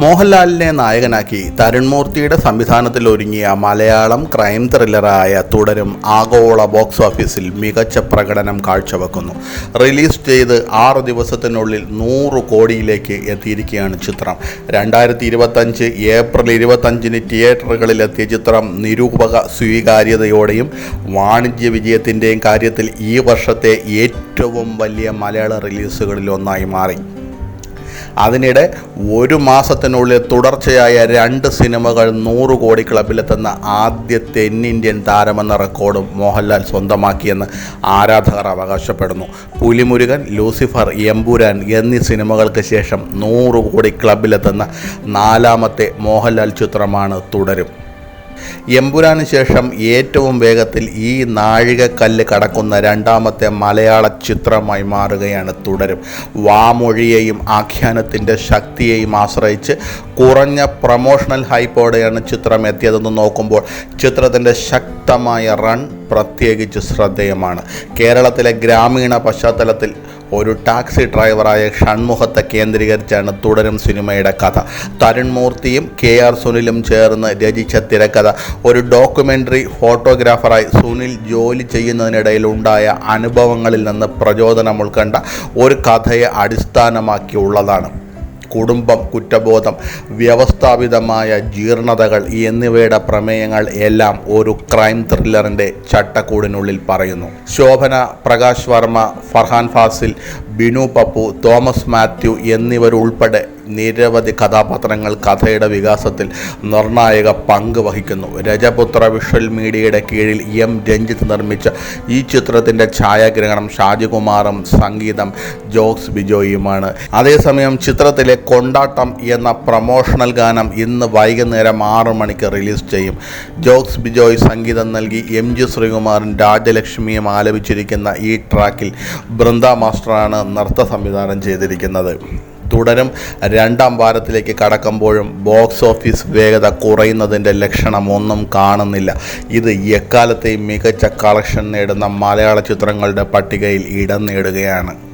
മോഹൻലാലിനെ നായകനാക്കി തരുൺമൂർത്തിയുടെ സംവിധാനത്തിൽ ഒരുങ്ങിയ മലയാളം ക്രൈം ത്രില്ലറായ തുടരും ആഗോള ബോക്സ് ഓഫീസിൽ മികച്ച പ്രകടനം കാഴ്ചവെക്കുന്നു. റിലീസ് ചെയ്ത് ആറ് ദിവസത്തിനുള്ളിൽ നൂറ് കോടിയിലേക്ക് എത്തിയിരിക്കുകയാണ് ചിത്രം. രണ്ടായിരത്തി ഇരുപത്തഞ്ച് ഏപ്രിൽ ഇരുപത്തഞ്ചിന് തിയേറ്ററുകളിലെത്തിയ ചിത്രം നിരൂപക സ്വീകാര്യതയോടെയും വാണിജ്യ വിജയത്തിന്റെയും കാര്യത്തിൽ ഈ വർഷത്തെ ഏറ്റവും വലിയ മലയാള റിലീസുകളിൽ ഒന്നായി മാറി. അതിനിടെ ഒരു മാസത്തിനുള്ളിൽ തുടർച്ചയായ രണ്ട് സിനിമകൾ നൂറ് കോടി ക്ലബിലെത്തുന്ന ആദ്യ തെന്നിന്ത്യൻ താരമെന്ന റെക്കോർഡും മോഹൻലാൽ സ്വന്തമാക്കിയെന്ന് ആരാധകർ അവകാശപ്പെടുന്നു. പുലിമുരുകൻ ലൂസിഫർ എമ്പുരാൻ എന്നീ സിനിമകൾക്ക് ശേഷം നൂറ് കോടി ക്ലബിലെത്തുന്ന നാലാമത്തെ മോഹൻലാൽ ചിത്രമാണ് തുടരും. എമ്പുരാന് ശേഷം ഏറ്റവും വേഗത്തിൽ ഈ നാഴികക്കല്ല് കടക്കുന്ന രണ്ടാമത്തെ മലയാള ചിത്രമായി മാറുകയാണ് തുടരും. വാമൊഴിയെയും ആഖ്യാനത്തിന്റെ ശക്തിയെയും ആശ്രയിച്ച് കുറഞ്ഞ പ്രൊമോഷണൽ ഹൈപ്പോടെയാണ് ചിത്രം എത്തിയതെന്ന് നോക്കുമ്പോൾ ചിത്രത്തിന്റെ ശക്തമായ റൺ പ്രത്യേകിച്ച് ശ്രദ്ധേയമാണ്. കേരളത്തിലെ ഗ്രാമീണ പശ്ചാത്തലത്തിൽ ഒരു ടാക്സി ഡ്രൈവറായ ഷൺമുഖത്തെ കേന്ദ്രീകരിച്ചാണ് തുടരും സിനിമയുടെ കഥ. തരുൺ മൂർത്തിയും കെ ആർ സുനിലും ചേർന്ന് രചിച്ച തിരക്കഥ. ഒരു ഡോക്യുമെന്ററി ഫോട്ടോഗ്രാഫറായി സുനിൽ ജോലി ചെയ്യുന്നതിനിടയിൽ ഉണ്ടായ അനുഭവങ്ങളിൽ നിന്ന് പ്രചോദനം ഉൾക്കൊണ്ട ഒരു കഥയെ അടിസ്ഥാനമാക്കിയുള്ളതാണ്. കുടുംബം കുറ്റബോധം വ്യവസ്ഥാപിതമായ ജീർണതകൾ എന്നിവയുടെ പ്രമേയങ്ങൾ എല്ലാം ഒരു ക്രൈം ത്രില്ലറിന്റെ ചട്ടക്കൂടിനുള്ളിൽ പറയുന്നു. ശോഭന പ്രകാശ് വർമ്മ ഫർഹാൻ ഫാസിൽ ബിനു പപ്പു തോമസ് മാത്യു എന്നിവരുൾപ്പെടെ നിരവധി കഥാപാത്രങ്ങൾ കഥയുടെ വികാസത്തിൽ നിർണായക പങ്ക് വഹിക്കുന്നു. രജപുത്ര വിഷ്വൽ മീഡിയയുടെ കീഴിൽ എം രഞ്ജിത്ത് നിർമ്മിച്ച ഈ ചിത്രത്തിന്റെ ഛായാഗ്രഹണം ഷാജികുമാറും സംഗീതം ജോക്സ് ബിജോയിയുമാണ് അതേസമയം ചിത്രത്തിലെ കൊണ്ടാട്ടം എന്ന പ്രൊമോഷണൽ ഗാനം ഇന്ന് വൈകുന്നേരം ആറ് മണിക്ക് റിലീസ് ചെയ്യും. ജോക്സ് ബിജോയ് സംഗീതം നൽകി എം ജി ശ്രീകുമാറും രാജലക്ഷ്മിയും ആലപിച്ചിരിക്കുന്ന ഈ ട്രാക്കിൽ ബൃന്ദ മാസ്റ്ററാണ് നൃത്ത സംവിധാനം ചെയ്തിരിക്കുന്നത്. തുടരും. രണ്ടാം വാരത്തിലേക്ക് കടക്കുമ്പോഴും ബോക്സ് ഓഫീസ് വേഗത കുറയുന്നതിന്റെ ലക്ഷണം ഒന്നും കാണുന്നില്ല. ഇത് എക്കാലത്തെയും മികച്ച കളക്ഷൻ നേടുന്ന മലയാള ചിത്രങ്ങളുടെ പട്ടികയിൽ ഇടം നേടുകയാണ്.